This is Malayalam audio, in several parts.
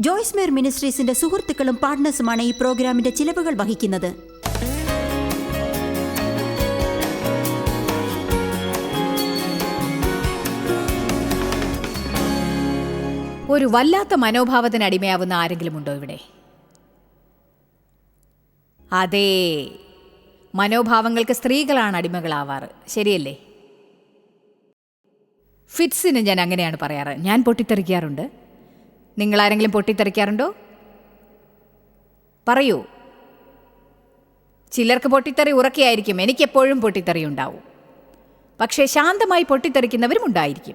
ജോയ്സ് മേർ മിനിസ്ട്രീസിന്റെ സുഹൃത്തുക്കളും പാർട്ട്നേഴ്സുമാണ് ഈ പ്രോഗ്രാമിന്റെ ചിലവുകൾ വഹിക്കുന്നത്. ഒരു വല്ലാത്ത മനോഭാവത്തിന് അടിമയാവുന്ന ആരെങ്കിലും ഉണ്ടോ ഇവിടെ? അതെ മനോഭാവങ്ങൾക്ക് സ്ത്രീകളാണ് അടിമകളാവാറ്. ശരിയല്ലേ? ഫിറ്റ്സിന് ഞാൻ അങ്ങനെയാണ് പറയാറ്. ഞാൻ പൊട്ടിത്തെറിക്കാറുണ്ട്. നിങ്ങൾ ആരെങ്കിലും പൊട്ടിത്തെറിക്കാറുണ്ടോ? പറയൂ. ചിലർക്ക് പൊട്ടിത്തെറി ഉറക്കെയായിരിക്കും. എനിക്കെപ്പോഴും പൊട്ടിത്തെറി ഉണ്ടാവും. പക്ഷേ ശാന്തമായി പൊട്ടിത്തെറിക്കുന്നവരും ഉണ്ടായിരിക്കും.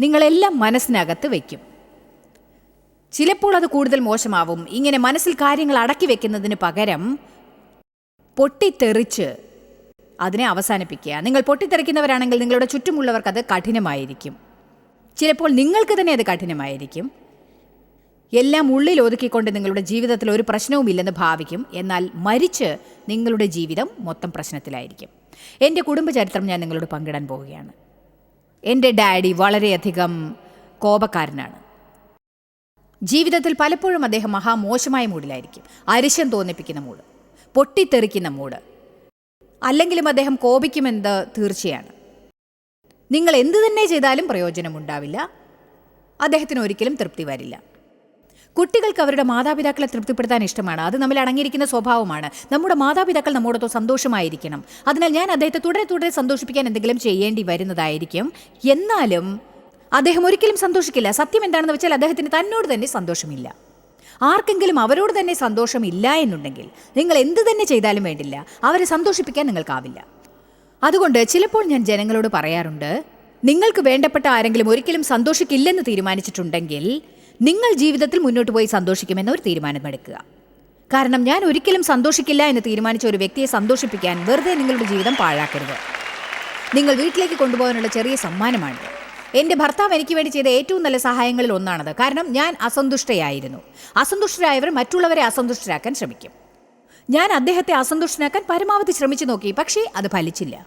നിങ്ങളെല്ലാം മനസ്സിനകത്ത് വയ്ക്കും ചിലപ്പോൾ അത് കൂടുതൽ മോശമാവും. ഇങ്ങനെ മനസ്സിൽ കാര്യങ്ങൾ അടക്കി വെക്കുന്നതിന് പകരം പൊട്ടിത്തെറിച്ച് അതിനെ അവസാനിപ്പിക്കുക. നിങ്ങൾ പൊട്ടിത്തെറിക്കുന്നവരാണെങ്കിൽ നിങ്ങളുടെ ചുറ്റുമുള്ളവർക്ക് അത് കഠിനമായിരിക്കും. ചിലപ്പോൾ നിങ്ങൾക്ക് തന്നെ അത് കഠിനമായിരിക്കും. എല്ലാം ഉള്ളിൽ ഒതുക്കിക്കൊണ്ട് നിങ്ങളുടെ ജീവിതത്തിൽ ഒരു പ്രശ്നവുമില്ലെന്ന് ഭാവിക്കും. എന്നാൽ മരിച്ച് നിങ്ങളുടെ ജീവിതം മൊത്തം പ്രശ്നത്തിലായിരിക്കും. എന്റെ കുടുംബചരിത്രം ഞാൻ നിങ്ങളോട് പങ്കിടാൻ പോവുകയാണ്. എന്റെ ഡാഡി വളരെയധികം കോപക്കാരനാണ്. ജീവിതത്തിൽ പലപ്പോഴും അദ്ദേഹം മഹാമോശമായ മൂഡിലായിരിക്കും. അരിശം തോന്നിപ്പിക്കുന്ന മൂഡ് പൊട്ടിത്തെറിക്കുന്ന മൂഡ്. അല്ലെങ്കിലും അദ്ദേഹം കോപിക്കുമെന്ന് തീർച്ചയാണ്. നിങ്ങൾ എന്തു തന്നെ ചെയ്താലും പ്രയോജനമുണ്ടാവില്ല. അദ്ദേഹത്തിന് ഒരിക്കലും തൃപ്തി വരില്ല. കുട്ടികൾക്ക് അവരുടെ മാതാപിതാക്കളെ തൃപ്തിപ്പെടുത്താൻ ഇഷ്ടമാണ്. അത് നമ്മൾ അടങ്ങിയിരിക്കുന്ന സ്വഭാവമാണ്. നമ്മുടെ മാതാപിതാക്കൾ നമ്മോടൊത്ത് സന്തോഷമായിരിക്കണം. അതിനാൽ ഞാൻ അദ്ദേഹത്തെ തുടരെ തുടരെ സന്തോഷിപ്പിക്കാൻ എന്തെങ്കിലും ചെയ്യേണ്ടി വരുന്നതായിരിക്കും. എന്നാലും അദ്ദേഹം ഒരിക്കലും സന്തോഷിക്കില്ല. സത്യം എന്താണെന്ന് വെച്ചാൽ അദ്ദേഹത്തിന് തന്നോട് തന്നെ സന്തോഷമില്ല. ആർക്കെങ്കിലും അവരോട് തന്നെ സന്തോഷമില്ല എന്നുണ്ടെങ്കിൽ നിങ്ങൾ എന്ത് തന്നെ ചെയ്താലും വേണ്ടില്ല. അവരെ സന്തോഷിപ്പിക്കാൻ നിങ്ങൾക്കാവില്ല. അതുകൊണ്ട് ചിലപ്പോൾ ഞാൻ ജനങ്ങളോട് പറയാറുണ്ട് നിങ്ങൾക്ക് വേണ്ടപ്പെട്ട ആരെങ്കിലും ഒരിക്കലും സന്തോഷിക്കില്ലെന്ന് തീരുമാനിച്ചിട്ടുണ്ടെങ്കിൽ നിങ്ങൾ ജീവിതത്തിൽ മുന്നോട്ട് പോയി സന്തോഷിക്കുമെന്ന ഒരു തീരുമാനമെടുക്കുക. കാരണം ഞാൻ ഒരിക്കലും സന്തോഷിക്കില്ല എന്ന് തീരുമാനിച്ച ഒരു വ്യക്തിയെ സന്തോഷിപ്പിക്കാൻ വെറുതെ നിങ്ങളുടെ ജീവിതം പാഴാക്കരുത്. നിങ്ങൾ വീട്ടിലേക്ക് കൊണ്ടുപോകാനുള്ള ചെറിയ സമ്മാനമാണ്. എന്റെ ഭർത്താവ് എനിക്ക് വേണ്ടി ചെയ്ത ഏറ്റവും നല്ല സഹായങ്ങളിൽ ഒന്നാണത്. കാരണം ഞാൻ അസന്തുഷ്ടയായിരുന്നു. അസന്തുഷ്ടരായവർ മറ്റുള്ളവരെ അസന്തുഷ്ടരാക്കാൻ ശ്രമിക്കും. ഞാൻ അദ്ദേഹത്തെ അസന്തുഷ്ടനാക്കാൻ പരമാവധി ശ്രമിച്ചു നോക്കി പക്ഷേ അത് ഫലിച്ചില്ല.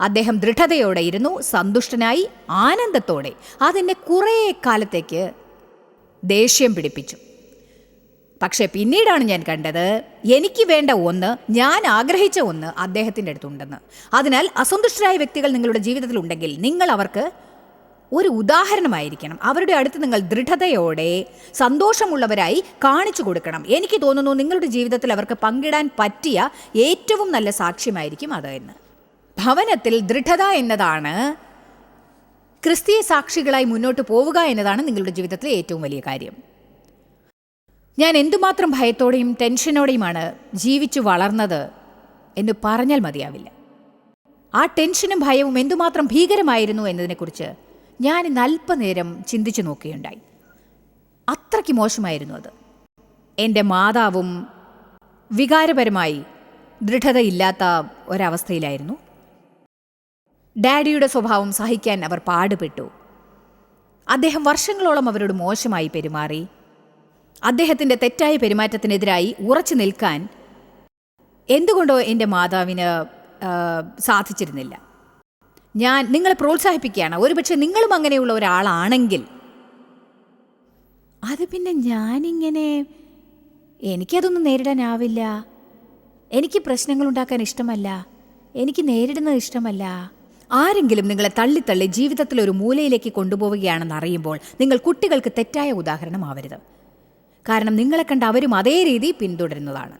അദ്ദേഹം ദൃഢതയോടെ ഇരുന്നു സന്തുഷ്ടനായി ആനന്ദത്തോടെ. അതെന്നെ കുറേ കാലത്തേക്ക് ദേഷ്യം പിടിപ്പിച്ചു. പക്ഷേ പിന്നീടാണ് ഞാൻ കണ്ടത് എനിക്ക് വേണ്ട ഒന്ന് ഞാൻ ആഗ്രഹിച്ച ഒന്ന് അദ്ദേഹത്തിന്റെ അടുത്തുണ്ടെന്ന്. അതിനാൽ അസന്തുഷ്ടരായ വ്യക്തികൾ നിങ്ങളുടെ ജീവിതത്തിൽ ഉണ്ടെങ്കിൽ നിങ്ങൾ അവർക്ക് ഒരു ഉദാഹരണമായിരിക്കണം. അവരുടെ അടുത്ത് നിങ്ങൾ ദൃഢതയോടെ സന്തോഷമുള്ളവരായി കാണിച്ചു കൊടുക്കണം. എനിക്ക് തോന്നുന്നു നിങ്ങളുടെ ജീവിതത്തിൽ അവർക്ക് പങ്കിടാൻ പറ്റിയ ഏറ്റവും നല്ല സാക്ഷ്യമായിരിക്കും അത് എന്ന്. ഭവനത്തിൽ ദൃഢത എന്നതാണ് ക്രിസ്തീയ സാക്ഷികളായി മുന്നോട്ട് പോവുക എന്നതാണ് നിങ്ങളുടെ ജീവിതത്തിലെ ഏറ്റവും വലിയ കാര്യം. ഞാൻ എന്തുമാത്രം ഭയത്തോടെയും ടെൻഷനോടെയുമാണ് ജീവിച്ചു വളർന്നത് എന്ന് പറഞ്ഞാൽ മതിയാവില്ല. ആ ടെൻഷനും ഭയവും എന്തുമാത്രം ഭീകരമായിരുന്നു എന്നതിനെക്കുറിച്ച് ഞാൻ ഇന്ന് അല്പനേരം ചിന്തിച്ചു നോക്കുകയുണ്ടായി. അത്രയ്ക്ക് മോശമായിരുന്നു അത്. എന്റെ മാതാവും വികാരപരമായി ദൃഢതയില്ലാത്ത ഒരവസ്ഥയിലായിരുന്നു. ഡാഡിയുടെ സ്വഭാവം സഹിക്കാൻ അവർ പാടുപെട്ടു. അദ്ദേഹം വർഷങ്ങളോളം അവരോട് മോശമായി പെരുമാറി. അദ്ദേഹത്തിന്റെ തെറ്റായ പെരുമാറ്റത്തിനെതിരായി ഉറച്ചു നിൽക്കാൻ എന്തുകൊണ്ടോ എന്റെ മാതാവിന് സാധിച്ചിരുന്നില്ല. ഞാൻ നിങ്ങളെ പ്രോത്സാഹിപ്പിക്കുകയാണ്. ഒരുപക്ഷെ നിങ്ങളും അങ്ങനെയുള്ള ഒരാളാണെങ്കിൽ. അത് പിന്നെ ഞാനിങ്ങനെ എനിക്കതൊന്നും നേരിടാനാവില്ല. എനിക്ക് പ്രശ്നങ്ങളുണ്ടാക്കാൻ ഇഷ്ടമല്ല. എനിക്ക് നേരിടുന്നത് ഇഷ്ടമല്ല. ആരെങ്കിലും നിങ്ങളെ തള്ളിത്തള്ളി ജീവിതത്തിൽ ഒരു മൂലയിലേക്ക് കൊണ്ടുപോവുകയാണെന്ന് അറിയുമ്പോൾ നിങ്ങൾ കുട്ടികൾക്ക് തെറ്റായ ഉദാഹരണമാവരുത്. കാരണം നിങ്ങളെ കണ്ട് അവരും അതേ രീതി പിന്തുടരുന്നതാണ്.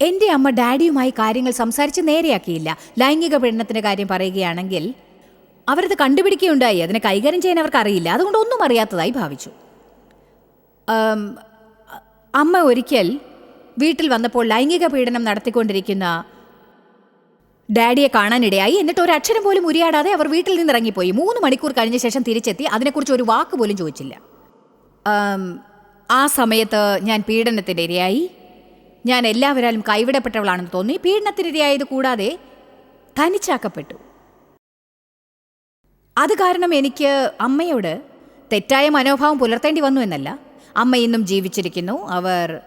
എന്റെ അമ്മ ഡാഡിയുമായി കാര്യങ്ങൾ സംസാരിച്ച് നേരെയാക്കിയില്ല. ലൈംഗിക പീഡനത്തിന്റെ കാര്യം പറയുകയാണെങ്കിൽ അവരത് കണ്ടുപിടിക്കുകയുണ്ടായി. അതിനെ കൈകാര്യം ചെയ്യാൻ അവർക്ക് അറിയില്ല. അതുകൊണ്ട് ഒന്നും അറിയാത്തതായി ഭാവിച്ചു. അമ്മ ഒരിക്കൽ വീട്ടിൽ വന്നപ്പോൾ ലൈംഗിക പീഡനം നടത്തിക്കൊണ്ടിരിക്കുന്ന ഡാഡിയെ കാണാനിടയായി. എന്നിട്ട് ഒരു അക്ഷരം പോലും ഉരിയാടാതെ അവർ വീട്ടിൽ നിന്ന് ഇറങ്ങിപ്പോയി മൂന്ന് മണിക്കൂർ കഴിഞ്ഞ ശേഷം തിരിച്ചെത്തി. അതിനെക്കുറിച്ച് ഒരു വാക്ക് പോലും ചോദിച്ചില്ല. ആ സമയത്ത് ഞാൻ പീഡനത്തിന്റെ ഇരയായി. ഞാൻ എല്ലാവരാലും കൈവിടപ്പെട്ടവളാണെന്ന് തോന്നി. പീഡനത്തിനിരയായത് കൂടാതെ തനിച്ചാക്കപ്പെട്ടു. അത് കാരണം എനിക്ക് അമ്മയോട് തെറ്റായ മനോഭാവം പുലർത്തേണ്ടി വന്നു എന്നല്ല. അമ്മ ഇന്നും ജീവിച്ചിരിക്കുന്നു. അവർ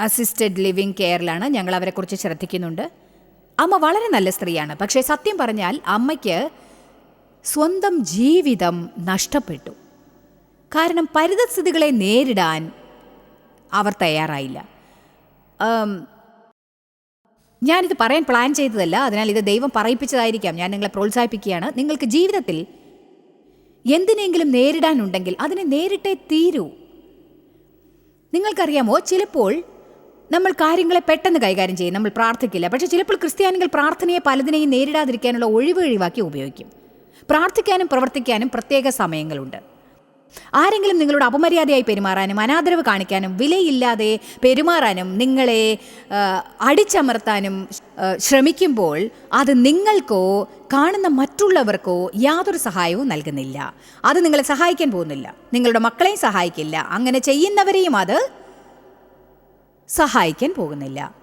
അസിസ്റ്റഡ് ലിവിംഗ് കെയറിലാണ് ഞങ്ങൾ അവരെക്കുറിച്ച് ശ്രദ്ധിക്കുന്നുണ്ട്. അമ്മ വളരെ നല്ല സ്ത്രീയാണ്. പക്ഷേ സത്യം പറഞ്ഞാൽ അമ്മയ്ക്ക് സ്വന്തം ജീവിതം നഷ്ടപ്പെട്ടു. കാരണം പരിതസ്ഥിതികളെ നേരിടാൻ അവർ തയ്യാറായില്ല. ഞാനിത് പറയാൻ പ്ലാൻ ചെയ്തതല്ല. അതിനാൽ ഇത് ദൈവം പറയിപ്പിച്ചതായിരിക്കാം. ഞാൻ നിങ്ങളെ പ്രോത്സാഹിപ്പിക്കുകയാണ്. നിങ്ങൾക്ക് ജീവിതത്തിൽ എന്തിനെങ്കിലും നേരിടാനുണ്ടെങ്കിൽ അതിനെ നേരിട്ടേ തീരൂ. നിങ്ങൾക്കറിയാമോ? ചിലപ്പോൾ നമ്മൾ കാര്യങ്ങളെ പെട്ടെന്ന് കൈകാര്യം ചെയ്യും. നമ്മൾ പ്രാർത്ഥിക്കില്ല. പക്ഷേ ചിലപ്പോൾ ക്രിസ്ത്യാനികൾ പ്രാർത്ഥനയെ പലതിനെയും നേരിടാതിരിക്കാനുള്ള ഒഴിവ് ഒഴിവാക്കി ഉപയോഗിക്കും. പ്രാർത്ഥിക്കാനും പ്രവർത്തിക്കാനും പ്രത്യേക സമയങ്ങളുണ്ട്. ആരെങ്കിലും നിങ്ങളോട് അപമര്യാദയായി പെരുമാറാനും അനാദരവ് കാണിക്കാനും വിലയില്ലാതെ പെരുമാറാനും നിങ്ങളെ അടിച്ചമർത്താനും ശ്രമിക്കുമ്പോൾ അത് നിങ്ങൾക്കോ കാണുന്ന മറ്റുള്ളവർക്കോ യാതൊരു സഹായവും നൽകുന്നില്ല. അത് നിങ്ങളെ സഹായിക്കാൻ പോകുന്നില്ല. നിങ്ങളുടെ മക്കളെയും സഹായിക്കില്ല. അങ്ങനെ ചെയ്യുന്നവരെയും അത് സഹായിക്കാൻ പോകുന്നില്ല.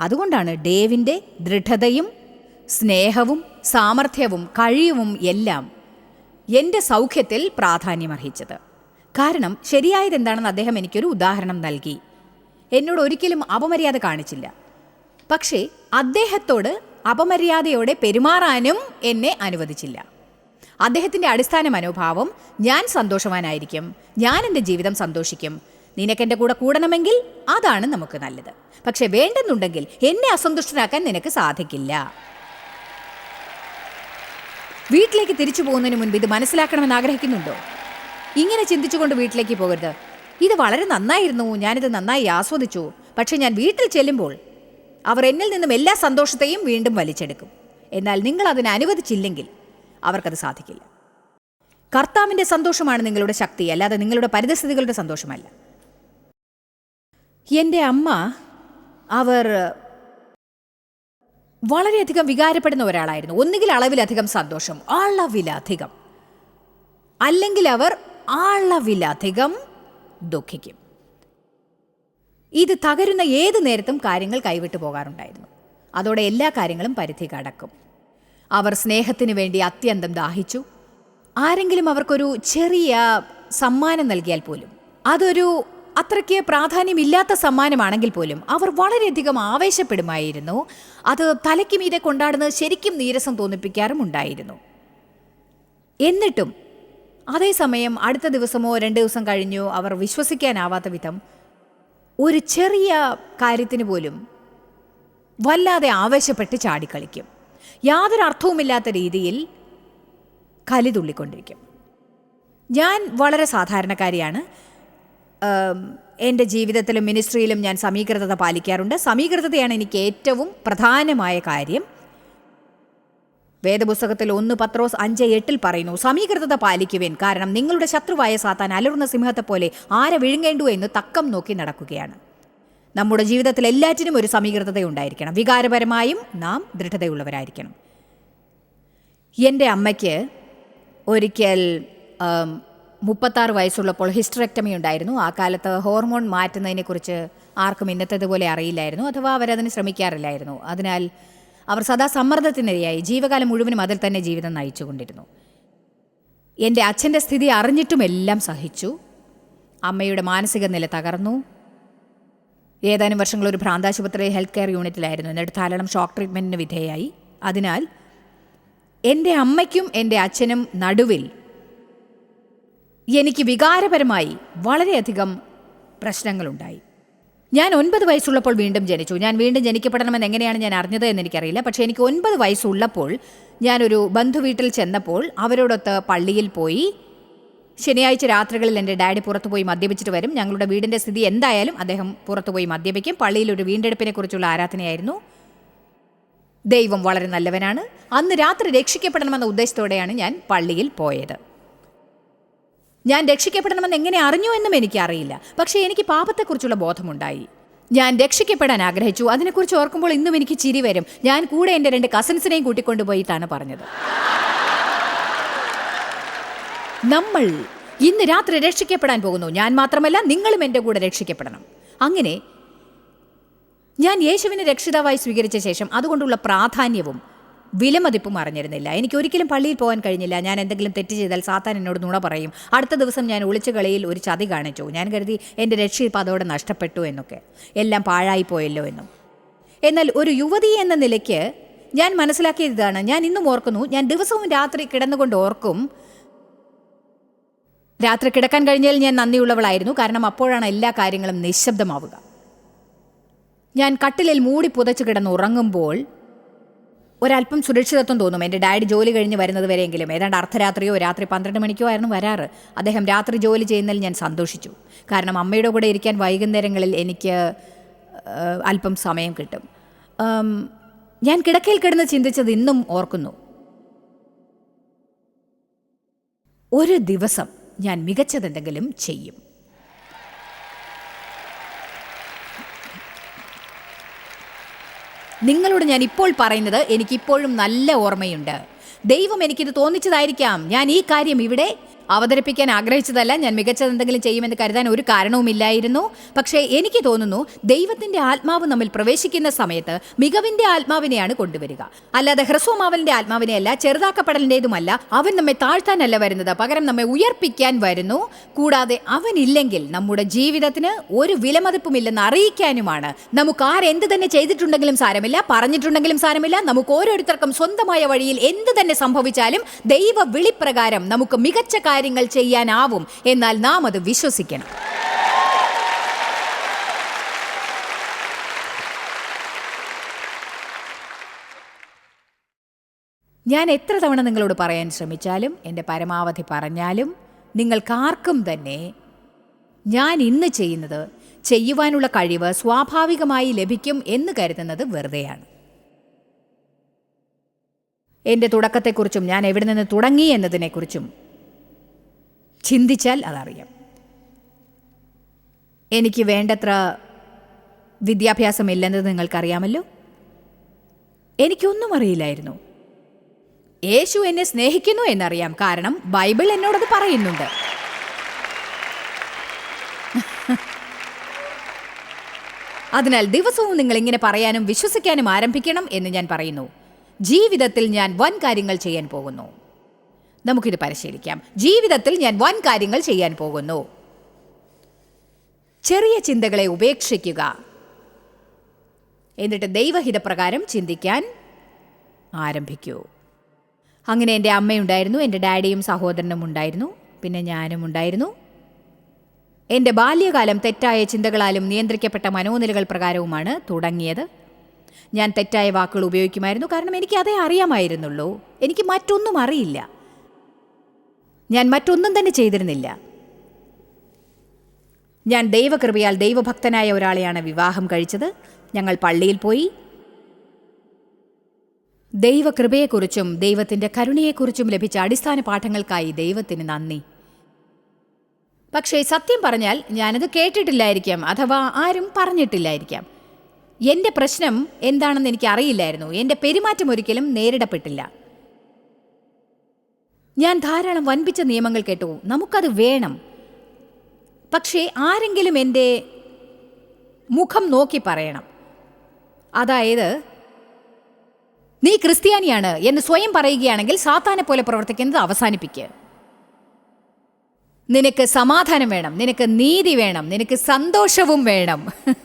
അതുകൊണ്ടാണ് ഡേവിന്റെ ദൃഢതയും സ്നേഹവും സാമർഥ്യവും കഴിവും എല്ലാം എന്റെ സൗഖ്യത്തിൽ പ്രാധാന്യമർഹിച്ചത്. കാരണം ശരിയായതെന്താണെന്ന് അദ്ദേഹം എനിക്കൊരു ഉദാഹരണം നൽകി. എന്നോട് ഒരിക്കലും അപമര്യാദ കാണിച്ചില്ല. പക്ഷേ അദ്ദേഹത്തോട് അപമര്യാദയോടെ പെരുമാറാനും എന്നെ അനുവദിച്ചില്ല. അദ്ദേഹത്തിന്റെ അടിസ്ഥാന മനോഭാവം ഞാൻ സന്തോഷവാനായിരിക്കും. ഞാൻ എന്റെ ജീവിതം സന്തോഷിക്കും. നിനക്കെന്റെ കൂടെ കൂടണമെങ്കിൽ അതാണ് നമുക്ക് നല്ലത്. പക്ഷെ വേണ്ടെന്നുണ്ടെങ്കിൽ എന്നെ അസന്തുഷ്ടനാക്കാൻ നിനക്ക് സാധിക്കില്ല. വീട്ടിലേക്ക് തിരിച്ചു പോകുന്നതിന് മുൻപ് ഇത് മനസ്സിലാക്കണമെന്ന് ആഗ്രഹിക്കുന്നുണ്ടോ? ഇങ്ങനെ ചിന്തിച്ചുകൊണ്ട് വീട്ടിലേക്ക് പോകരുത്. ഇത് വളരെ നന്നായിരുന്നു. ഞാനിത് നന്നായി ആസ്വദിച്ചു. പക്ഷെ ഞാൻ വീട്ടിൽ ചെല്ലുമ്പോൾ അവർ എന്നിൽ നിന്നും എല്ലാ സന്തോഷത്തെയും വീണ്ടും വലിച്ചെടുക്കും. എന്നാൽ നിങ്ങൾ അതിനെ അനുവദിച്ചില്ലെങ്കിൽ അവർക്കത് സാധിക്കില്ല. കർത്താവിന്റെ സന്തോഷമാണ് നിങ്ങളുടെ ശക്തി അല്ലാതെ നിങ്ങളുടെ പരിതസ്ഥിതികളുടെ സന്തോഷമല്ല. എന്റെ അമ്മ അവർ വളരെയധികം വികാരപ്പെടുന്ന ഒരാളായിരുന്നു. ഒന്നുകിൽ അളവിലധികം സന്തോഷം അളവിലധികം. അല്ലെങ്കിൽ അവർ അളവിലധികം ദുഃഖിക്കും. ഇത് തകരുന്ന ഏത് നേരത്തും കാര്യങ്ങൾ കൈവിട്ടു പോകാറുണ്ടായിരുന്നു. അതോടെ എല്ലാ കാര്യങ്ങളും പരിധി കടക്കും. അവർ സ്നേഹത്തിന് വേണ്ടി അത്യന്തം ദാഹിച്ചു. ആരെങ്കിലും അവർക്കൊരു ചെറിയ സമ്മാനം നൽകിയാൽ പോലും അതൊരു അത്രയ്ക്ക് പ്രാധാന്യമില്ലാത്ത സമ്മാനമാണെങ്കിൽ പോലും അവർ വളരെയധികം ആവേശപ്പെടുമായിരുന്നു. അത് തലയ്ക്ക് മീതെ കൊണ്ടാടുന്നത് ശരിക്കും നീരസം തോന്നിപ്പിക്കാറും ഉണ്ടായിരുന്നു. എന്നിട്ടും അതേസമയം അടുത്ത ദിവസമോ രണ്ട് ദിവസം കഴിഞ്ഞോ അവർ വിശ്വസിക്കാനാവാത്ത വിധം ഒരു ചെറിയ കാര്യത്തിന് പോലും വല്ലാതെ ആവേശപ്പെട്ട് ചാടിക്കളിക്കും. യാതൊരു അർത്ഥവുമില്ലാത്ത രീതിയിൽ കലി തുള്ളിക്കൊണ്ടിരിക്കും. ഞാൻ വളരെ സാധാരണക്കാരിയാണ്. എന്റെ ജീവിതത്തിലും മിനിസ്ട്രിയിലും ഞാൻ സമീകൃതത പാലിക്കാറുണ്ട്. സമീകൃതതയാണ് എനിക്ക് ഏറ്റവും പ്രധാനമായ കാര്യം. വേദപുസ്തകത്തിൽ ഒന്ന് പത്രോസ് അഞ്ച് എട്ടിൽ പറയുന്നു സമീകൃതത പാലിക്കുവേൻ കാരണം നിങ്ങളുടെ ശത്രുവായ സാത്താൻ അലറുന്ന സിംഹത്തെ പോലെ ആരെ വിഴുങ്ങേണ്ടു എന്ന് തക്കം നോക്കി നടക്കുകയാണ്. നമ്മുടെ ജീവിതത്തിൽ എല്ലാറ്റിനും ഒരു സമീകൃതത ഉണ്ടായിരിക്കണം വികാരപരമായും നാം ദൃഢതയുള്ളവരായിരിക്കണം. എന്റെ അമ്മയ്ക്ക് ഒരിക്കൽ മുപ്പത്താറ് വയസ്സുള്ളപ്പോൾ ഹിസ്റ്ററക്ടമി ഉണ്ടായിരുന്നു. ആ കാലത്ത് ഹോർമോൺ മാറ്റുന്നതിനെക്കുറിച്ച് ആർക്കും ഇന്നത്തേതുപോലെ അറിയില്ലായിരുന്നു. അഥവാ അവരതിന് ശ്രമിക്കാറില്ലായിരുന്നു. അതിനാൽ അവർ സദാ സമ്മർദ്ദത്തിനിരയായി ജീവകാലം മുഴുവനും അതിൽ തന്നെ ജീവിതം നയിച്ചുകൊണ്ടിരുന്നു. എന്റെ അച്ഛന്റെ സ്ഥിതി അറിഞ്ഞിട്ടും എല്ലാം സഹിച്ചു. അമ്മയുടെ മാനസിക നില തകർന്നു. ഏതാനും വർഷങ്ങൾ ഒരു ഭ്രാന്താശുപത്രി ഹെൽത്ത് കെയർ യൂണിറ്റിലായിരുന്നു. എന്നിട്ട് ധാരാളം ഷോക്ക് ട്രീറ്റ്മെന്റിന് വിധേയായി. അതിനാൽ എന്റെ അമ്മയ്ക്കും എന്റെ അച്ഛനും നടുവിൽ എനിക്ക് വികാരപരമായി വളരെയധികം പ്രശ്നങ്ങളുണ്ടായി. ഞാൻ ഒൻപത് വയസ്സുള്ളപ്പോൾ വീണ്ടും ജനിച്ചു. ഞാൻ വീണ്ടും ജനിക്കപ്പെടണമെന്ന് എങ്ങനെയാണ് ഞാൻ അറിഞ്ഞത് എന്ന് എനിക്കറിയില്ല പക്ഷേ എനിക്ക് ഒൻപത് വയസ്സുള്ളപ്പോൾ ഞാനൊരു ബന്ധുവീട്ടിൽ ചെന്നപ്പോൾ അവരോടൊത്ത് പള്ളിയിൽ പോയി. ശനിയാഴ്ച രാത്രികളിൽ എന്റെ ഡാഡി പുറത്തു പോയി മദ്യപിച്ചിട്ട് വരും. ഞങ്ങളുടെ വീടിന്റെ സ്ഥിതി എന്തായാലും അദ്ദേഹം പുറത്തു പോയി മദ്യപിക്കും. പള്ളിയിൽ ഒരു വീണ്ടെടുപ്പിനെ കുറിച്ചുള്ള ആരാധനയായിരുന്നു. ദൈവം വളരെ നല്ലവനാണ്. അന്ന് രാത്രി രക്ഷിക്കപ്പെടണമെന്ന ഉദ്ദേശത്തോടെയാണ് ഞാൻ പള്ളിയിൽ പോയത്. ഞാൻ രക്ഷിക്കപ്പെടണമെന്ന് എങ്ങനെ അറിഞ്ഞു എന്നും എനിക്കറിയില്ല. പക്ഷേ എനിക്ക് പാപത്തെക്കുറിച്ചുള്ള ബോധമുണ്ടായി. ഞാൻ രക്ഷിക്കപ്പെടാൻ ആഗ്രഹിച്ചു. അതിനെക്കുറിച്ച് ഓർക്കുമ്പോൾ ഇന്നും എനിക്ക് ചിരി വരും. ഞാൻ കൂടെ എന്റെ രണ്ട് കസിൻസിനെയും കൂട്ടിക്കൊണ്ടുപോയിട്ടാണ് പറഞ്ഞത്. നമ്മൾ ഇന്ന് രാത്രി രക്ഷിക്കപ്പെടാൻ പോകുന്നു. ഞാൻ മാത്രമല്ല നിങ്ങളും എന്റെ കൂടെ രക്ഷിക്കപ്പെടണം. അങ്ങനെ ഞാൻ യേശുവിനെ രക്ഷിതാവായി സ്വീകരിച്ച ശേഷം അതുകൊണ്ടുള്ള പ്രാധാന്യവും വിലമതിപ്പും അറിഞ്ഞിരുന്നില്ല. എനിക്ക് ഒരിക്കലും പള്ളിയിൽ പോകാൻ കഴിഞ്ഞില്ല. ഞാൻ എന്തെങ്കിലും തെറ്റ് ചെയ്താൽ സാത്താൻ എന്നോട് നുണ പറയും. അടുത്ത ദിവസം ഞാൻ ഒളിച്ചുകളിയിൽ ഒരു ചതി കാണിച്ചു. ഞാൻ കരുതി എന്റെ രക്ഷയിപ്പ് അതോടെ നഷ്ടപ്പെട്ടു എന്നൊക്കെ. എല്ലാം പാഴായി പോയല്ലോ എന്നും. എന്നാൽ ഒരു യുവതി എന്ന നിലയ്ക്ക് ഞാൻ മനസ്സിലാക്കിയത് ഇതാണ് ഞാൻ ഇന്നും ഓർക്കുന്നു ഞാൻ ദിവസവും രാത്രി കിടന്നുകൊണ്ട് ഓർക്കും രാത്രി കിടക്കാൻ കഴിഞ്ഞാൽ ഞാൻ നന്ദിയുള്ളവളായിരുന്നു. കാരണം അപ്പോഴാണ് എല്ലാ കാര്യങ്ങളും നിശബ്ദമാവുക. ഞാൻ കട്ടിലിൽ മൂടി പുതച്ചു കിടന്ന് ഉറങ്ങുമ്പോൾ ഒരല്പം സുരക്ഷിതത്വം തോന്നും. എന്റെ ഡാഡി ജോലി കഴിഞ്ഞ് വരുന്നത് വരെയെങ്കിലും. ഏതാണ്ട് അർദ്ധരാത്രിയോ രാത്രി പന്ത്രണ്ട് മണിക്കോ ആയിരുന്നു വരാറ്. അദ്ദേഹം രാത്രി ജോലി ചെയ്യുന്നതിൽ ഞാൻ സന്തോഷിച്ചു. കാരണം അമ്മയുടെ കൂടെ ഇരിക്കാൻ വൈകുന്നേരങ്ങളിൽ എനിക്ക് അല്പം സമയം കിട്ടും. ഞാൻ കിടക്കയിൽ കിടന്ന് ചിന്തിച്ചത് ഇന്നും ഓർക്കുന്നു. ഒരു ദിവസം ഞാൻ മികച്ചതെന്തെങ്കിലും ചെയ്യും. നിങ്ങളോട് ഞാൻ ഇപ്പോൾ പറയുന്നത് എനിക്കിപ്പോഴും നല്ല ഓർമ്മയുണ്ട്. ദൈവം എനിക്കിത് തോന്നിച്ചതായിരിക്കാം. ഞാൻ ഈ കാര്യം ഇവിടെ അവതരിപ്പിക്കാൻ ആഗ്രഹിച്ചതല്ല. ഞാൻ മികച്ചതെന്തെങ്കിലും ചെയ്യുമെന്ന് കരുതാൻ ഒരു കാരണവുമില്ലായിരുന്നു പക്ഷേ എനിക്ക് തോന്നുന്നു ദൈവത്തിന്റെ ആത്മാവ് നമ്മിൽ പ്രവേശിക്കുന്ന സമയത്ത് മികവിന്റെ ആത്മാവിനെയാണ് കൊണ്ടുവരിക. അല്ലാതെ ഹ്രസ്വമാവലിന്റെ ആത്മാവിനെയല്ല ചെറുതാക്കപ്പെടലിന്റെതുമല്ല അവൻ നമ്മെ താഴ്ത്താനല്ല വരുന്നത്. പകരം നമ്മെ ഉയർപ്പിക്കാൻ വരുന്നു. കൂടാതെ അവനില്ലെങ്കിൽ നമ്മുടെ ജീവിതത്തിന് ഒരു വിലമതിപ്പുമില്ലെന്ന് അറിയിക്കാനുമാണ്. നമുക്ക് ആരെന്ത് തന്നെ ചെയ്തിട്ടുണ്ടെങ്കിലും സാരമില്ല പറഞ്ഞിട്ടുണ്ടെങ്കിലും സാരമില്ല. നമുക്ക് ഓരോരുത്തർക്കും സ്വന്തമായ വഴിയിൽ എന്ത് തന്നെ സംഭവിച്ചാലും ദൈവ വിളിപ്രകാരം നമുക്ക് മികച്ച കാര്യങ്ങൾ ചെയ്യാനാവും എന്നാൽ നാം അത് വിശ്വസിക്കണം. ഞാൻ എത്ര തവണ നിങ്ങളോട് പറയാൻ ശ്രമിച്ചാലും എന്റെ പരമാവധി പറഞ്ഞാലും നിങ്ങൾക്കാർക്കും തന്നെ ഞാൻ ഇന്ന് ചെയ്യുന്നത് ചെയ്യുവാനുള്ള കഴിവ് സ്വാഭാവികമായി ലഭിക്കും എന്ന് കരുതുന്നത് വെറുതെയാണ്. എന്റെ തുടക്കത്തെക്കുറിച്ചും ഞാൻ എവിടെ നിന്ന് തുടങ്ങി എന്നതിനെക്കുറിച്ചും ചിന്തിച്ചാൽ അതറിയാം. എനിക്ക് വേണ്ടത്ര വിദ്യാഭ്യാസമില്ലെന്ന് നിങ്ങൾക്കറിയാമല്ലോ? എനിക്കൊന്നും അറിയില്ലായിരുന്നു. യേശു എന്നെ സ്നേഹിക്കുന്നു എന്നറിയാം കാരണം ബൈബിൾ എന്നോടത് പറയുന്നുണ്ട്. അതിനാൽ ദിവസവും നിങ്ങൾ ഇങ്ങനെ പറയാനും വിശ്വസിക്കാനും ആരംഭിക്കണം എന്ന് ഞാൻ പറയുന്നു. ജീവിതത്തിൽ ഞാൻ വൻ കാര്യങ്ങൾ ചെയ്യാൻ പോകുന്നു. നമുക്കിത് പരിശീലിക്കാം. ജീവിതത്തിൽ ഞാൻ വൻ കാര്യങ്ങൾ ചെയ്യാൻ പോകുന്നു. ചെറിയ ചിന്തകളെ ഉപേക്ഷിക്കുക. എന്നിട്ട് ദൈവഹിതപ്രകാരം ചിന്തിക്കാൻ ആരംഭിക്കൂ. അങ്ങനെ എന്റെ അമ്മയുണ്ടായിരുന്നു എന്റെ ഡാഡിയും സഹോദരനും ഉണ്ടായിരുന്നു പിന്നെ ഞാനും ഉണ്ടായിരുന്നു. എന്റെ ബാല്യകാലം തെറ്റായ ചിന്തകളാലും നിയന്ത്രിക്കപ്പെട്ട മനോനിലകൾ പ്രകാരവുമാണ് തുടങ്ങിയത്. ഞാൻ തെറ്റായ വാക്കുകൾ ഉപയോഗിക്കുമായിരുന്നു കാരണം എനിക്ക് അതേ അറിയാമായിരുന്നുള്ളൂ. എനിക്ക് മറ്റൊന്നും അറിയില്ല. ഞാൻ മറ്റൊന്നും തന്നെ ചെയ്തിരുന്നില്ല. ഞാൻ ദൈവകൃപയാൽ ദൈവഭക്തനായ ഒരാളെയാണ് വിവാഹം കഴിച്ചത്. ഞങ്ങൾ പള്ളിയിൽ പോയി. ദൈവകൃപയെക്കുറിച്ചും ദൈവത്തിന്റെ കരുണയെക്കുറിച്ചും ലഭിച്ച അടിസ്ഥാന പാഠങ്ങൾക്കായി ദൈവത്തിന് നന്ദി. പക്ഷേ സത്യം പറഞ്ഞാൽ ഞാനത് കേട്ടിട്ടില്ലായിരിക്കാം അഥവാ ആരും പറഞ്ഞിട്ടില്ലായിരിക്കാം. എന്റെ പ്രശ്നം എന്താണെന്ന് എനിക്ക് അറിയില്ലായിരുന്നു എന്റെ പെരുമാറ്റം ഒരിക്കലും നേരിടപ്പെട്ടില്ല. ഞാൻ ധാരാളം വൻപിച്ച നിയമങ്ങൾ കേട്ടു. നമുക്കത് വേണം. പക്ഷേ ആരെങ്കിലും എന്റെ മുഖം നോക്കി പറയണം. അതായത് നീ ക്രിസ്ത്യാനിയാണ് എന്ന് സ്വയം പറയുകയാണെങ്കിൽ സാത്താനെ പോലെ പ്രവർത്തിക്കുന്നത് അവസാനിപ്പിക്കുക നിനക്ക് സമാധാനം വേണം. നിനക്ക് നീതി വേണം. നിനക്ക് സന്തോഷവും വേണം.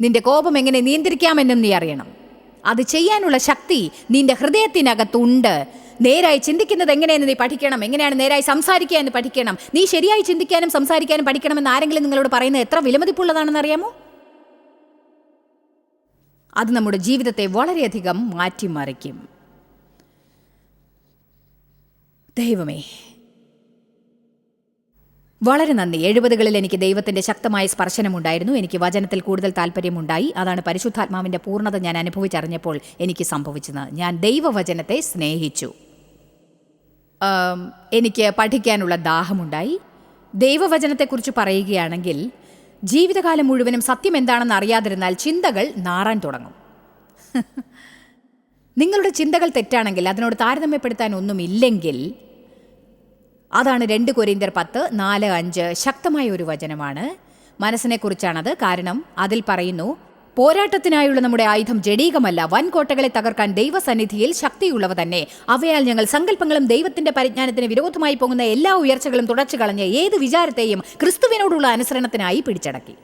നിന്റെ കോപം എങ്ങനെ നിയന്ത്രിക്കാമെന്നും നീ അറിയണം. അത് ചെയ്യാനുള്ള ശക്തി നിന്റെ ഹൃദയത്തിനകത്തുണ്ട് നേരായി ചിന്തിക്കുന്നത് എങ്ങനെയെന്ന് നീ പഠിക്കണം. എങ്ങനെയാണ് നേരായി സംസാരിക്കുക എന്ന് പഠിക്കണം. നീ ശരിയായി ചിന്തിക്കാനും സംസാരിക്കാനും പഠിക്കണമെന്ന് ആരെങ്കിലും നിങ്ങളോട് പറയുന്നത് എത്ര വിലമതിപ്പുള്ളതാണെന്ന് അറിയാമോ? അത് നമ്മുടെ ജീവിതത്തെ വളരെയധികം മാറ്റിമറിക്കും. ദൈവമേ വളരെ നന്ദി. എഴുപതുകളിൽ എനിക്ക് ദൈവത്തിന്റെ ശക്തമായ സ്പർശനമുണ്ടായിരുന്നു. എനിക്ക് വചനത്തിൽ കൂടുതൽ താല്പര്യമുണ്ടായി അതാണ് പരിശുദ്ധാത്മാവിന്റെ പൂർണത ഞാൻ അനുഭവിച്ചറിഞ്ഞപ്പോൾ എനിക്ക് സംഭവിച്ചത്. ഞാൻ ദൈവവചനത്തെ സ്നേഹിച്ചു. എനിക്ക് പഠിക്കാനുള്ള ദാഹമുണ്ടായി. ദൈവവചനത്തെക്കുറിച്ച് പറയുകയാണെങ്കിൽ ജീവിതകാലം മുഴുവനും സത്യം എന്താണെന്ന് അറിയാതിരുന്നാൽ ചിന്തകൾ നാറാൻ തുടങ്ങും. നിങ്ങളുടെ ചിന്തകൾ തെറ്റാണെങ്കിൽ അതിനോട് താരതമ്യപ്പെടുത്താൻ ഒന്നുമില്ലെങ്കിൽ അതാണ് രണ്ട് കൊരിന്തർ പത്ത് നാല് അഞ്ച്. ശക്തമായ ഒരു വചനമാണ്. മനസ്സിനെക്കുറിച്ചാണത് കാരണം അതിൽ പറയുന്നു പോരാട്ടത്തിനായുള്ള നമ്മുടെ ആയുധം ജഡീകമല്ല. വൻകോട്ടകളെ തകർക്കാൻ ദൈവസന്നിധിയിൽ ശക്തിയുള്ളവ തന്നെ. അവയാൽ ഞങ്ങൾ സങ്കല്പങ്ങളും ദൈവത്തിന്റെ പരിജ്ഞാനത്തിന് വിരോധമായി പോകുന്ന എല്ലാ ഉയർച്ചകളും തുടച്ചു കളഞ്ഞ് ഏത് വിചാരത്തെയും ക്രിസ്തുവിനോടുള്ള അനുസരണത്തിനായി പിടിച്ചടക്കി.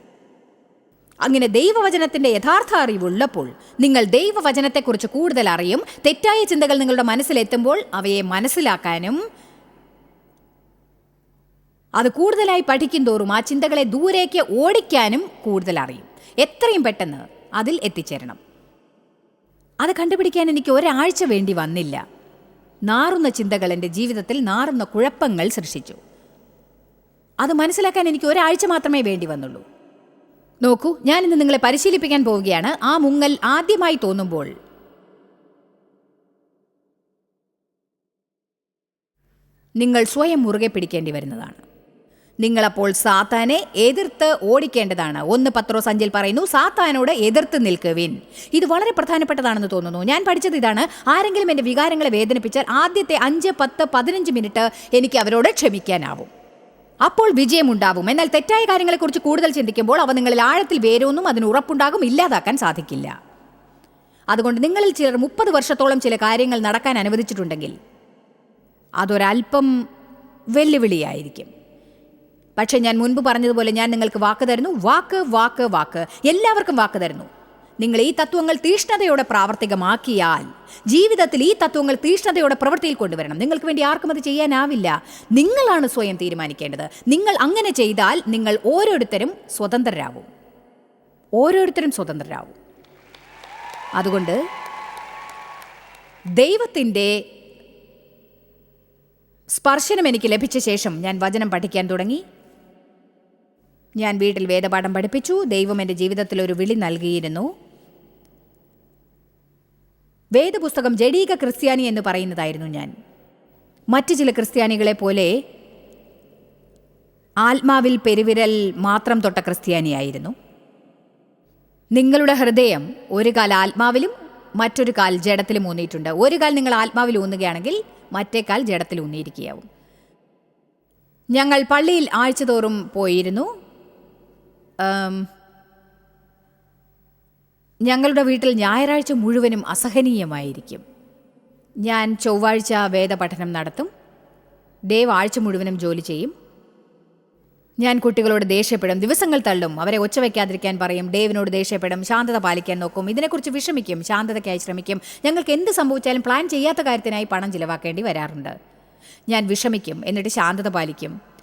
അങ്ങനെ ദൈവവചനത്തിന്റെ യഥാർത്ഥ അറിവുള്ളപ്പോൾ നിങ്ങൾ ദൈവവചനത്തെക്കുറിച്ച് കൂടുതൽ അറിയും. തെറ്റായ ചിന്തകൾ നിങ്ങളുടെ മനസ്സിലെത്തുമ്പോൾ അവയെ മനസ്സിലാക്കാനും അത് കൂടുതലായി പഠിക്കും തോറും ആ ചിന്തകളെ ദൂരേക്ക് ഓടിക്കാനും കൂടുതൽ അറിയും എത്രയും പെട്ടെന്ന് അതിൽ എത്തിച്ചേരണം. അത് കണ്ടുപിടിക്കാൻ എനിക്ക് ഒരാഴ്ച വേണ്ടി വന്നില്ല. നാറുന്ന ചിന്തകൾ എന്റെ ജീവിതത്തിൽ നാറുന്ന കുഴപ്പങ്ങൾ സൃഷ്ടിച്ചു. അത് മനസ്സിലാക്കാൻ എനിക്ക് ഒരാഴ്ച മാത്രമേ വേണ്ടി വന്നുള്ളൂ. നോക്കൂ ഞാൻ ഇന്ന് നിങ്ങളെ പരിശീലിപ്പിക്കാൻ പോവുകയാണ്. ആ മുങ്ങൽ ആദ്യമായി തോന്നുമ്പോൾ. നിങ്ങൾ സ്വയം മുറുകെ പിടിക്കേണ്ടി വരുന്നതാണ്. നിങ്ങളപ്പോൾ സാത്താനെ എതിർത്ത് ഓടിക്കേണ്ടതാണ്. ഒന്ന് പത്രോ സഞ്ചിൽ പറയുന്നു സാത്താനോട് എതിർത്ത് നിൽക്കുവിൻ. ഇത് വളരെ പ്രധാനപ്പെട്ടതാണെന്ന് തോന്നുന്നു. ഞാൻ പഠിച്ചത് ഇതാണ് ആരെങ്കിലും എന്റെ വികാരങ്ങളെ വേദനിപ്പിച്ചാൽ ആദ്യത്തെ അഞ്ച് പത്ത് പതിനഞ്ച് മിനിറ്റ് എനിക്ക് അവരോട് ക്ഷമിക്കാനാവും. അപ്പോൾ വിജയമുണ്ടാവും. എന്നാൽ തെറ്റായ കാര്യങ്ങളെക്കുറിച്ച് കൂടുതൽ ചിന്തിക്കുമ്പോൾ അവ നിങ്ങളിൽ ആഴത്തിൽ വേരൊന്നും അതിന് ഉറപ്പുണ്ടാകും ഇല്ലാതാക്കാൻ സാധിക്കില്ല. അതുകൊണ്ട് നിങ്ങളിൽ ചിലർ മുപ്പത് വർഷത്തോളം ചില കാര്യങ്ങൾ നടക്കാൻ അനുവദിച്ചിട്ടുണ്ടെങ്കിൽ അതൊരൽപ്പം വെല്ലുവിളിയായിരിക്കും. പക്ഷേ ഞാൻ മുൻപ് പറഞ്ഞതുപോലെ ഞാൻ നിങ്ങൾക്ക് വാക്ക് തരുന്നു. വാക്ക് വാക്ക് വാക്ക്. എല്ലാവർക്കും വാക്ക് തരുന്നു. നിങ്ങൾ ഈ തത്വങ്ങൾ തീഷ്ണതയോടെ പ്രാവർത്തികമാക്കിയാൽ ജീവിതത്തിൽ ഈ തത്വങ്ങൾ തീഷ്ണതയോടെ പ്രവൃത്തിയിൽ കൊണ്ടുവരണം. നിങ്ങൾക്ക് വേണ്ടി ആർക്കും അത് ചെയ്യാനാവില്ല. നിങ്ങളാണ് സ്വയം തീരുമാനിക്കേണ്ടത്. നിങ്ങൾ അങ്ങനെ ചെയ്താൽ നിങ്ങൾ ഓരോരുത്തരും സ്വതന്ത്രരാകും ഓരോരുത്തരും സ്വതന്ത്രരാകും അതുകൊണ്ട് ദൈവത്തിന്റെ സ്പർശനം എനിക്ക് ലഭിച്ച ശേഷം ഞാൻ വചനം പഠിക്കാൻ തുടങ്ങി. ഞാൻ വീട്ടിൽ വേദപാഠം പഠിപ്പിച്ചു. ദൈവം എന്റെ ജീവിതത്തിൽ ഒരു വിളി നൽകിയിരുന്നു. വേദപുസ്തകം ജഡീക ക്രിസ്ത്യാനി എന്ന് പറയുന്നതായിരുന്നു ഞാൻ. മറ്റു ചില ക്രിസ്ത്യാനികളെ പോലെ ആത്മാവിൽ പെരുവിരൽ മാത്രം തൊട്ട ക്രിസ്ത്യാനിയായിരുന്നു. നിങ്ങളുടെ ഹൃദയം ഒരു കാൽ ആത്മാവിലും മറ്റൊരു കാൽ ജഡത്തിലും ഊന്നിയിട്ടുണ്ട്. ഒരു കാൽ നിങ്ങൾ ആത്മാവിൽ ഊന്നുകയാണെങ്കിൽ മറ്റേ കാൽ ജഡത്തിൽ ഊന്നിയിരിക്കുകയാവും. ഞങ്ങൾ പള്ളിയിൽ ആഴ്ചതോറും പോയിരുന്നു. ഞങ്ങളുടെ വീട്ടിൽ ഞായറാഴ്ച മുഴുവനും അസഹനീയമായിരിക്കും. ഞാൻ ചൊവ്വാഴ്ച വേദപഠനം നടത്തും. ദേവ് ആഴ്ച മുഴുവനും ജോലി ചെയ്യും. ഞാൻ കുട്ടികളോട് ദേഷ്യപ്പെടും. ദിവസങ്ങൾ തള്ളും. അവരെ ഒച്ച വയ്ക്കാതിരിക്കാൻ പറയും. ഡേവിനോട് ദേഷ്യപ്പെടും. ശാന്തത പാലിക്കാൻ നോക്കും. ഇതിനെക്കുറിച്ച് വിഷമിക്കും. ശാന്തതയ്ക്കായി ശ്രമിക്കും. ഞങ്ങൾക്ക് എന്ത് സംഭവിച്ചാലും പ്ലാൻ ചെയ്യാത്ത കാര്യത്തിനായി പണം ചിലവാക്കേണ്ടി വരാറുണ്ട്. ഞാൻ വിഷമിക്കും. എന്നിട്ട് ശാന്തത പാലിക്കും.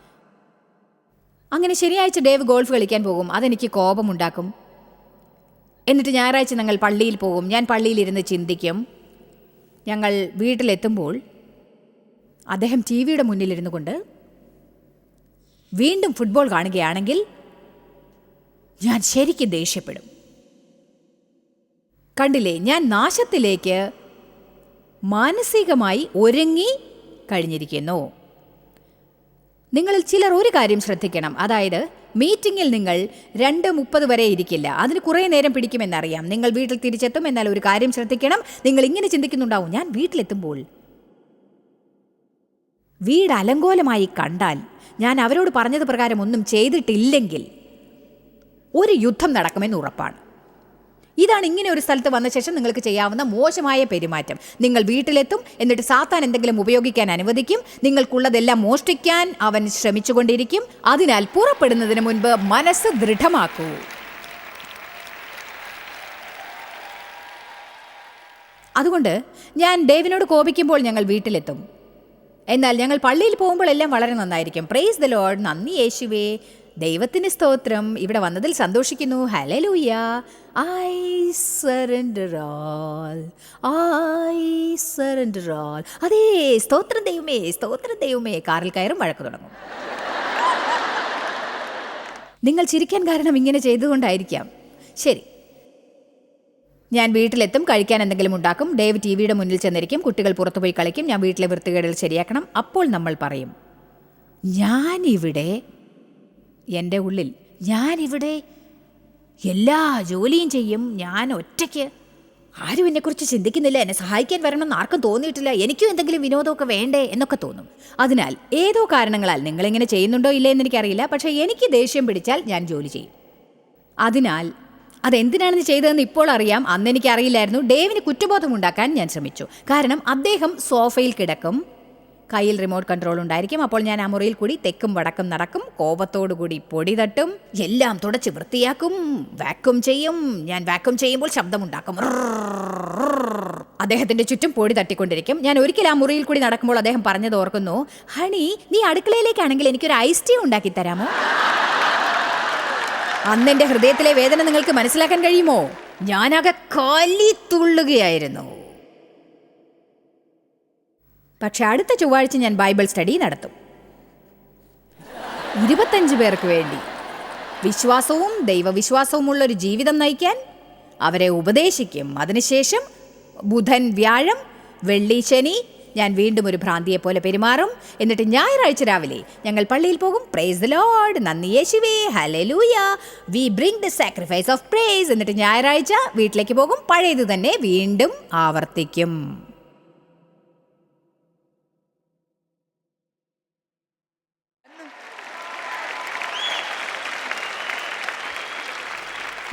അങ്ങനെ ശനിയാഴ്ച ഡേവ് ഗോൾഫ് കളിക്കാൻ പോകും. അതെനിക്ക് കോപമുണ്ടാക്കും. എന്നിട്ട് ഞായറാഴ്ച ഞങ്ങൾ പള്ളിയിൽ പോകും. ഞാൻ പള്ളിയിലിരുന്ന് ചിന്തിക്കും. ഞങ്ങൾ വീട്ടിലെത്തുമ്പോൾ അദ്ദേഹം ടി വിയുടെ മുന്നിലിരുന്നു കൊണ്ട് വീണ്ടും ഫുട്ബോൾ കാണുകയാണെങ്കിൽ ഞാൻ ശരിക്കും ദേഷ്യപ്പെടും. കണ്ടില്ലേ ഞാൻ നാശത്തിലേക്ക് മാനസികമായി ഒരുങ്ങി കഴിഞ്ഞിരിക്കുന്നു. നിങ്ങളിൽ ചിലർ ഒരു കാര്യം ശ്രദ്ധിക്കണം. അതായത് മീറ്റിംഗിൽ നിങ്ങൾ രണ്ട് മുപ്പത് വരെ ഇരിക്കില്ല. അതിന് കുറേ നേരം പിടിക്കുമെന്നറിയാം. നിങ്ങൾ വീട്ടിൽ തിരിച്ചെത്തും എന്നാൽ ഒരു കാര്യം ശ്രദ്ധിക്കണം. നിങ്ങൾ ഇങ്ങനെ ചിന്തിക്കുന്നുണ്ടാവും. ഞാൻ വീട്ടിലെത്തുമ്പോൾ വീട് അലങ്കോലമായി കണ്ടാൽ ഞാൻ അവരോട് പറഞ്ഞത് പ്രകാരം ഒന്നും ചെയ്തിട്ടില്ലെങ്കിൽ ഒരു യുദ്ധം നടക്കുമെന്ന് ഉറപ്പാണ്. ഇതാണ് ഇങ്ങനെ ഒരു സ്ഥലത്ത് വന്ന ശേഷം നിങ്ങൾക്ക് ചെയ്യാവുന്ന മോശമായ പെരുമാറ്റം. നിങ്ങൾ വീട്ടിലെത്തും എന്നിട്ട് സാത്താൻ എന്തെങ്കിലും ഉപയോഗിക്കാൻ അനുവദിക്കും. നിങ്ങൾക്കുള്ളതെല്ലാം മോഷ്ടിക്കാൻ അവൻ ശ്രമിച്ചുകൊണ്ടിരിക്കും. അതിനാൽ പുറപ്പെടുന്നതിന് മുൻപ് മനസ്സ് ദൃഢമാക്കൂ. അതുകൊണ്ട് ഞാൻ ഡേവിനോട് കോപിക്കുമ്പോൾ ഞങ്ങൾ വീട്ടിലെത്തും. എന്നാൽ ഞങ്ങൾ പള്ളിയിൽ പോകുമ്പോൾ എല്ലാം വളരെ നന്നായിരിക്കും. പ്രേസ് ദ ലോഡ് നന്ദി യേശുവേ. ദൈവത്തിന് സ്തോത്രം ഇവിടെ വന്നതിൽ സന്തോഷിക്കുന്നു. ഹലലൂയ ഐ സറൻഡർ ഐ സറൻഡർ അതേ സ്തോത്രം ദൈവമേ സ്തോത്രം ദൈവമേ. കാറിൽ കയറും വഴക്ക് തുടങ്ങും. നിങ്ങൾ ചിരിക്കാൻ കാരണം ഇങ്ങനെ ചെയ്തുകൊണ്ടായിരിക്കാം. ശരി. ഞാൻ വീട്ടിലെത്തും കഴിക്കാൻ എന്തെങ്കിലും ഉണ്ടാക്കും. ഡേവ് ടി വിയുടെ മുന്നിൽ ചെന്നിരിക്കും. കുട്ടികൾ പുറത്തുപോയി കളിക്കും. ഞാൻ വീട്ടിലെ വൃത്തികേടുകൾ ശരിയാക്കണം. അപ്പോൾ നമ്മൾ പറയും ഞാനിവിടെ എന്റെ ഉള്ളിൽ ഞാനിവിടെ എല്ലാ ജോലിയും ചെയ്യും ഞാൻ ഒറ്റയ്ക്ക്. ആരും എന്നെക്കുറിച്ച് ചിന്തിക്കുന്നില്ല എന്നെ സഹായിക്കാൻ വരണമെന്ന് ആർക്കും തോന്നിയിട്ടില്ല എനിക്കും എന്തെങ്കിലും വിനോദമൊക്കെ വേണ്ടേ എന്നൊക്കെ തോന്നും. അതിനാൽ ഏതോ കാരണങ്ങളാൽ നിങ്ങളിങ്ങനെ ചെയ്യുന്നുണ്ടോ ഇല്ലേ എന്ന് എനിക്കറിയില്ല പക്ഷേ എനിക്ക് ദേഷ്യം പിടിച്ചാൽ ഞാൻ ജോലി ചെയ്യും. അതിനാൽ അതെന്തിനാണെന്ന് ചെയ്തതെന്ന് ഇപ്പോൾ അറിയാം അന്ന് എനിക്കറിയില്ലായിരുന്നു. ഡേവിന് കുറ്റബോധം ഉണ്ടാക്കാൻ ഞാൻ ശ്രമിച്ചു. കാരണം അദ്ദേഹം സോഫയിൽ കിടക്കും കയ്യിൽ റിമോട്ട് കൺട്രോൾ ഉണ്ടായിരിക്കും. അപ്പോൾ ഞാൻ ആ മുറിയിൽ കൂടി തെക്കും വടക്കും നടക്കും. കോപത്തോടുകൂടി പൊടി തട്ടും. എല്ലാം തുടച്ച് വൃത്തിയാക്കും. വാക്വം ചെയ്യും. ഞാൻ വാക്വം ചെയ്യുമ്പോൾ ശബ്ദമുണ്ടാക്കും. അദ്ദേഹത്തിന്റെ ചുറ്റും പൊടി തട്ടിക്കൊണ്ടിരിക്കും. ഞാൻ ഒരിക്കൽ ആ മുറിയിൽ കൂടി നടക്കുമ്പോൾ അദ്ദേഹം പറഞ്ഞത് ഓർക്കുന്നു ഹണി നീ അടുക്കളയിലേക്കാണെങ്കിൽ എനിക്കൊരു ഐസ് ടീ ഉണ്ടാക്കി തരാമോ? അന്ന് എന്റെ ഹൃദയത്തിലെ വേദന നിങ്ങൾക്ക് മനസ്സിലാക്കാൻ കഴിയുമോ? ഞാനാകെ കലി തുള്ളുകയായിരുന്നു. പക്ഷെ അടുത്ത ചൊവ്വാഴ്ച ഞാൻ ബൈബിൾ സ്റ്റഡി നടത്തും. ഇരുപത്തഞ്ച് പേർക്ക് വേണ്ടി വിശ്വാസവും ദൈവവിശ്വാസവുമുള്ള ഒരു ജീവിതം നയിക്കാൻ അവരെ ഉപദേശിക്കും. അതിനുശേഷം ബുധൻ വ്യാഴം വെള്ളി ശനി ഞാൻ വീണ്ടും ഒരു ഭ്രാന്തിയെ പോലെ പെരുമാറും. എന്നിട്ട് ഞായറാഴ്ച രാവിലെ ഞങ്ങൾ പള്ളിയിൽ പോകും. പ്രേസ് ദ ലോർഡ് നന്ദി യേശുവേ. Hallelujah we bring the sacrifice of praise എന്നിട്ട് ഞായറാഴ്ച വീട്ടിലേക്ക് പോകും. പഴയത് തന്നെ വീണ്ടും ആവർത്തിക്കും.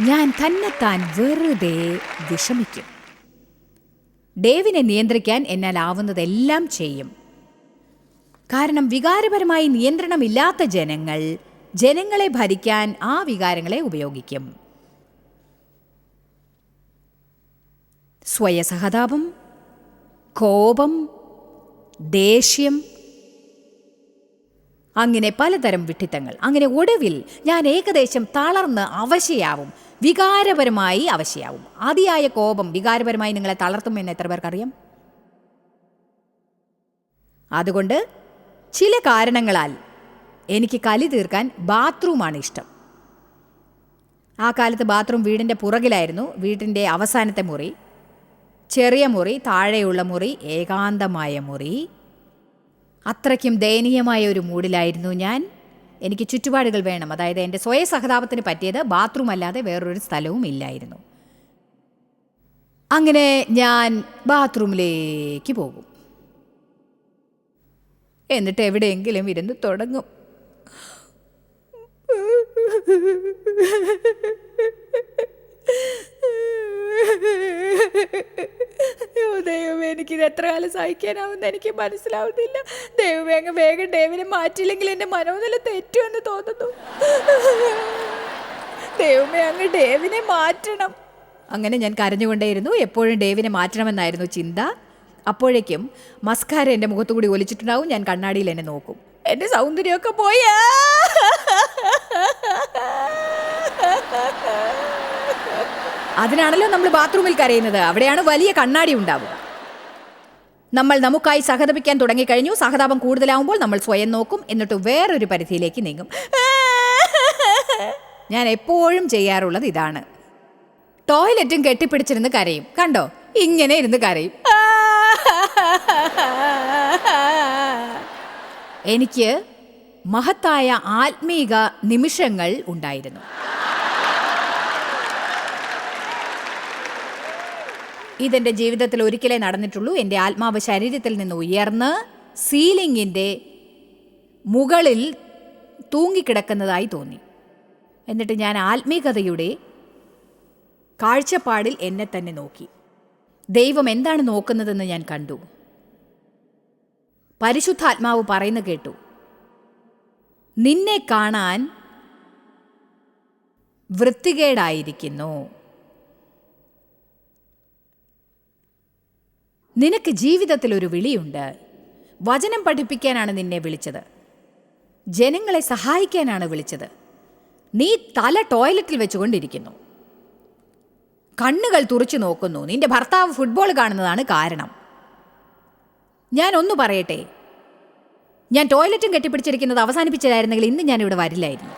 ഞാൻ തന്നെത്താൻ വെറുതെ വിഷമിക്കും. ഡേവിനെ നിയന്ത്രിക്കാൻ എന്നാൽ ആവുന്നതെല്ലാം ചെയ്യും. കാരണം വികാരപരമായി നിയന്ത്രണമില്ലാത്ത ജനങ്ങൾ ജനങ്ങളെ ഭരിക്കാൻ ആ വികാരങ്ങളെ ഉപയോഗിക്കും. സ്വയസഹതാപം കോപം ദേഷ്യം അങ്ങനെ പലതരം വിട്ടിത്തങ്ങൾ അങ്ങനെ ഒടുവിൽ ഞാൻ ഏകദേശം തളർന്ന് അവശയാവും. വികാരപരമായി അവശയാവും. അതിയായ കോപം വികാരപരമായി നിങ്ങളെ തളർത്തുമെന്ന് എത്ര പേർക്കറിയാം? അതുകൊണ്ട് ചില കാരണങ്ങളാൽ എനിക്ക് കലി തീർക്കാൻ ബാത്റൂമാണ് ഇഷ്ടം. ആ കാലത്ത് ബാത്റൂം വീടിന്റെ പുറകിലായിരുന്നു വീട്ടിന്റെ അവസാനത്തെ മുറി ചെറിയ മുറി താഴെയുള്ള മുറി ഏകാന്തമായ മുറി. അത്രയ്ക്കും ദയനീയമായ ഒരു മൂഡിലായിരുന്നു ഞാൻ. എനിക്ക് ചുറ്റുപാടുകൾ വേണം. അതായത് എന്റെ സ്വയ സഹതാപത്തിന് പറ്റിയത് ബാത്റൂം അല്ലാതെ വേറൊരു സ്ഥലവും ഇല്ലായിരുന്നു. അങ്ങനെ ഞാൻ ബാത്റൂമിലേക്ക് പോകും. എന്നിട്ട് എവിടെയെങ്കിലും ഇരുന്ന് തുടങ്ങും. ദൈവമേ എനിക്കിത് എത്ര കാലം സഹിക്കാനാവുമെന്ന് എനിക്ക് മനസ്സിലാവുന്നില്ല. ദൈവമേ അങ്ങ് വേഗം ഡേവിനെ മാറ്റിയില്ലെങ്കിൽ എന്റെ മനോനില തെറ്റുമെന്ന് തോന്നുന്നു. ദൈവമേ അങ്ങ് ഡേവിനെ മാറ്റണം. അങ്ങനെ ഞാൻ കരഞ്ഞുകൊണ്ടേയിരുന്നു. എപ്പോഴും ഡേവിനെ മാറ്റണമെന്നായിരുന്നു ചിന്ത. അപ്പോഴേക്കും മസ്കാര എന്റെ മുഖത്തുകൂടി ഒലിച്ചിട്ടുണ്ടാവും. ഞാൻ കണ്ണാടിയിൽ എന്നെ നോക്കും. എന്റെ സൗന്ദര്യമൊക്കെ പോയാ. അതിനാണല്ലോ നമ്മൾ ബാത്റൂമിൽ കരയുന്നത്. അവിടെയാണ് വലിയ കണ്ണാടി ഉണ്ടാവുക. നമ്മൾ നമുക്കായി സഹതപിക്കാൻ തുടങ്ങിക്കഴിഞ്ഞു. സഹതാപം കൂടുതലാവുമ്പോൾ നമ്മൾ സ്വയം നോക്കും. എന്നിട്ട് വേറൊരു പരിധിയിലേക്ക് നീങ്ങും. ഞാൻ എപ്പോഴും ചെയ്യാറുള്ളത് ഇതാണ്. ടോയ്ലറ്റും കെട്ടിപ്പിടിച്ചിരുന്ന് കരയും. കണ്ടോ? ഇങ്ങനെ ഇരുന്ന് കരയും. എനിക്ക് മഹത്തായ ആത്മീക നിമിഷങ്ങൾ ഉണ്ടായിരുന്നു. ഇതെന്റെ ജീവിതത്തിൽ ഒരിക്കലേ നടന്നിട്ടുള്ളൂ. എന്റെ ആത്മാവ് ശരീരത്തിൽ നിന്ന് ഉയർന്ന് സീലിംഗിന്റെ മുകളിൽ തൂങ്ങിക്കിടക്കുന്നതായി തോന്നി. എന്നിട്ട് ഞാൻ ആത്മീകതയുടെ കാഴ്ചപ്പാടിൽ എന്നെ തന്നെ നോക്കി. ദൈവം എന്താണ് നോക്കുന്നതെന്ന് ഞാൻ കണ്ടു. പരിശുദ്ധാത്മാവ് പറയുന്ന കേട്ടു. നിന്നെ കാണാൻ വൃത്തികേടായിരിക്കുന്നു. നിനക്ക് ജീവിതത്തിൽ ഒരു വിളിയുണ്ട്. വചനം പഠിപ്പിക്കാനാണ് നിന്നെ വിളിച്ചത്. ജനങ്ങളെ സഹായിക്കാനാണ് വിളിച്ചത്. നീ തല ടോയ്ലറ്റിൽ വെച്ചുകൊണ്ടിരിക്കുന്നു. കണ്ണുകൾ തുറച്ചു നോക്കുന്നു. നിന്റെ ഭർത്താവ് ഫുട്ബോൾ കാണുന്നതാണ് കാരണം. ഞാൻ ഒന്ന് പറയട്ടെ. ഞാൻ ടോയ്ലറ്റും കെട്ടിപ്പിടിച്ചിരിക്കുന്നത് അവസാനിപ്പിച്ചതായിരുന്നെങ്കിൽ ഇന്ന് ഞാൻ ഇവിടെ വരില്ലായിരുന്നു.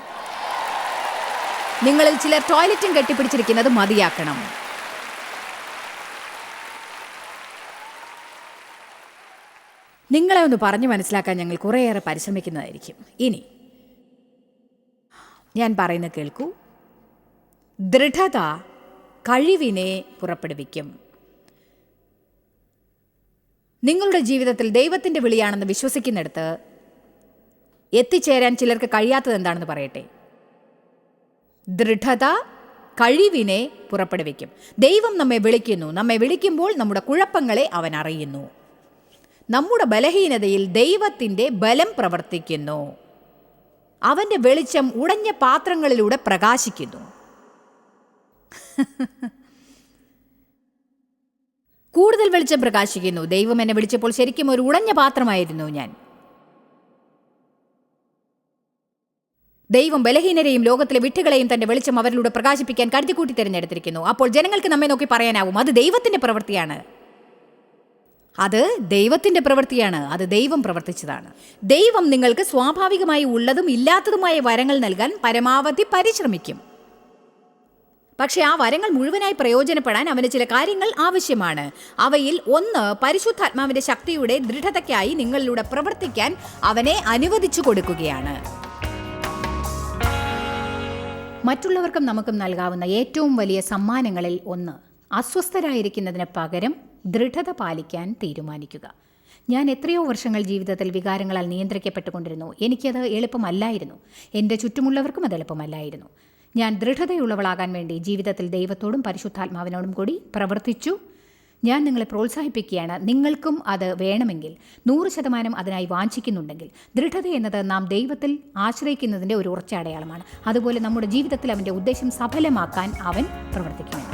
നിങ്ങളിൽ ചിലർ ടോയ്ലറ്റും കെട്ടിപ്പിടിച്ചിരിക്കുന്നത് മതിയാക്കണം. നിങ്ങളെ ഒന്ന് പറഞ്ഞു മനസ്സിലാക്കാൻ ഞങ്ങൾ കുറേയേറെ പരിശ്രമിക്കുന്നതായിരിക്കും. ഇനി ഞാൻ പറയുന്ന കേൾക്കൂ. ദൃഢത കഴിവിനെ പുറപ്പെടുവിക്കും. നിങ്ങളുടെ ജീവിതത്തിൽ ദൈവത്തിന്റെ വിളിയാണെന്ന് വിശ്വസിക്കുന്നിടത്ത് എത്തിച്ചേരാൻ ചിലർക്ക് കഴിയാത്തത് എന്താണെന്ന് പറയട്ടെ. ദൃഢത കഴിവിനെ പുറപ്പെടുവിക്കും. ദൈവം നമ്മെ വിളിക്കുന്നു. നമ്മെ വിളിക്കുമ്പോൾ നമ്മുടെ കുഴപ്പങ്ങളെ അവൻ അറിയുന്നു. നമ്മുടെ ബലഹീനതയിൽ ദൈവത്തിന്റെ ബലം പ്രവർത്തിക്കുന്നു. അവന്റെ വെളിച്ചം ഉടഞ്ഞ പാത്രങ്ങളിലൂടെ പ്രകാശിക്കുന്നു. കൂടുതൽ വെളിച്ചം പ്രകാശിക്കുന്നു. ദൈവം എന്നെ വിളിച്ചപ്പോൾ ശരിക്കും ഒരു ഉടഞ്ഞ പാത്രമായിരുന്നു ഞാൻ. ദൈവം ബലഹീനരെയും ലോകത്തിലെ വിട്ടുകളെയും തന്റെ വെളിച്ചം അവരിലൂടെ പ്രകാശിപ്പിക്കാൻ കരുതിക്കൂട്ടി തിരഞ്ഞെടുത്തിരിക്കുന്നു. അപ്പോൾ ജനങ്ങൾക്ക് നമ്മെ നോക്കി പറയാനാവും അത് ദൈവത്തിന്റെ പ്രവൃത്തിയാണ്. അത് ദൈവത്തിന്റെ പ്രവൃത്തിയാണ്. അത് ദൈവം പ്രവർത്തിച്ചതാണ്. ദൈവം നിങ്ങൾക്ക് സ്വാഭാവികമായി ഉള്ളതും ഇല്ലാത്തതുമായ വരങ്ങൾ നൽകാൻ പരമാവധി പരിശ്രമിക്കും. പക്ഷേ ആ വരങ്ങൾ മുഴുവനായി പ്രയോജനപ്പെടാൻ അവന് ചില കാര്യങ്ങൾ ആവശ്യമാണ്. അവയിൽ ഒന്ന് പരിശുദ്ധാത്മാവിന്റെ ശക്തിയുടെ ദൃഢതയ്ക്കായി നിങ്ങളിലൂടെ പ്രവർത്തിക്കാൻ അവനെ അനുവദിച്ചു കൊടുക്കുകയാണ്. മറ്റുള്ളവർക്കും നമുക്കും നൽകാവുന്ന ഏറ്റവും വലിയ സമ്മാനങ്ങളിൽ ഒന്ന് അസ്വസ്ഥരായിരിക്കുന്നതിന് പകരം ദൃഢത പാലിക്കാൻ തീരുമാനിക്കുക. ഞാൻ എത്രയോ വർഷങ്ങൾ ജീവിതത്തിൽ വികാരങ്ങളാൽ നിയന്ത്രിക്കപ്പെട്ടുകൊണ്ടിരുന്നു. എനിക്കത് എളുപ്പമല്ലായിരുന്നു. എന്റെ ചുറ്റുമുള്ളവർക്കും അത് എളുപ്പമല്ലായിരുന്നു. ഞാൻ ദൃഢതയുള്ളവളാകാൻ വേണ്ടി ജീവിതത്തിൽ ദൈവത്തോടും പരിശുദ്ധാത്മാവിനോടും കൂടി പ്രവർത്തിച്ചു. ഞാൻ നിങ്ങളെ പ്രോത്സാഹിപ്പിക്കുകയാണ്. നിങ്ങൾക്കും അത് വേണമെങ്കിൽ നൂറ് ശതമാനം അതിനായി വാഞ്ചിക്കുന്നുണ്ടെങ്കിൽ ദൃഢത എന്നത് നാം ദൈവത്തിൽ ആശ്രയിക്കുന്നതിന്റെ ഒരു ഉറച്ച അടയാളമാണ്. അതുപോലെ നമ്മുടെ ജീവിതത്തിൽ അവന്റെ ഉദ്ദേശം സഫലമാക്കാൻ അവൻ പ്രവർത്തിക്കുമെന്ന്